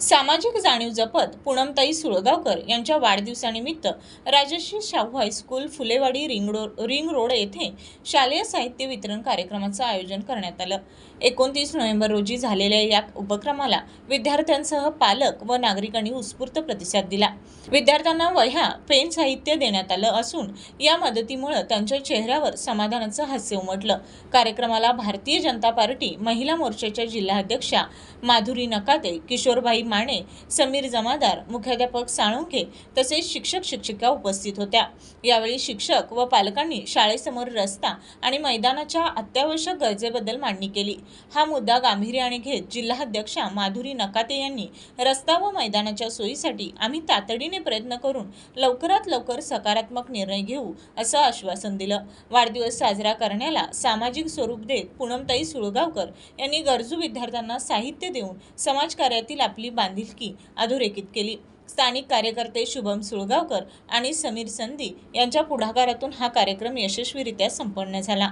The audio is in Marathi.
सामाजिक जाणीव जपत पूनमताई सुळगावकर यांच्या वाढदिवसानिमित्त Rajashri Shahu high school Phulewadi ring row ring road येथे शालेय साहित्य वितरण कार्यक्रमाचं आयोजन करण्यात आलं. एकोणतीस नोव्हेंबर रोजी झालेल्या या उपक्रमाला विद्यार्थ्यांसह पालक व नागरिकांनी उत्स्फूर्त प्रतिसाद दिला. विद्यार्थ्यांना वह्या पेन साहित्य देण्यात आलं असून या मदतीमुळे त्यांच्या चेहऱ्यावर समाधानाचं हास्य उमटलं. कार्यक्रमाला भारतीय जनता पार्टी महिला मोर्चाच्या जिल्हाध्यक्षा माधुरी नकाते किशोरबाई माने समीर जमादार मुख्याध्यापक साळुंखे तसेच शिक्षक शिक्षिका उपस्थित होत्या. यावेळी शिक्षक व पालकांनी शाळेसमोर रस्ता आणि मैदानाच्या अत्यावश्यक गरजेबद्दल मांडणी केली. हा मुद्दा गांभीर्याने घेत जिल्हाध्यक्षा माधुरी नकाते यांनी रस्ता व मैदानाच्या सोयीसाठी आम्ही तातडीने प्रयत्न करून लवकरात लवकर सकारात्मक निर्णय घेऊ असं आश्वासन दिलं. वाढदिवस साजरा करण्याला सामाजिक स्वरूप देत पूनमताई सुळगावकर यांनी गरजू विद्यार्थ्यांना साहित्य देऊन समाजकार्यातील आपली बांधिलकी अधोरेखित केली. स्थानिक कार्यकर्ते शुभम सुळगावकर आणि समीर संधी यांच्या पुढाकारातून हा कार्यक्रम यशस्वीरित्या संपन्न झाला.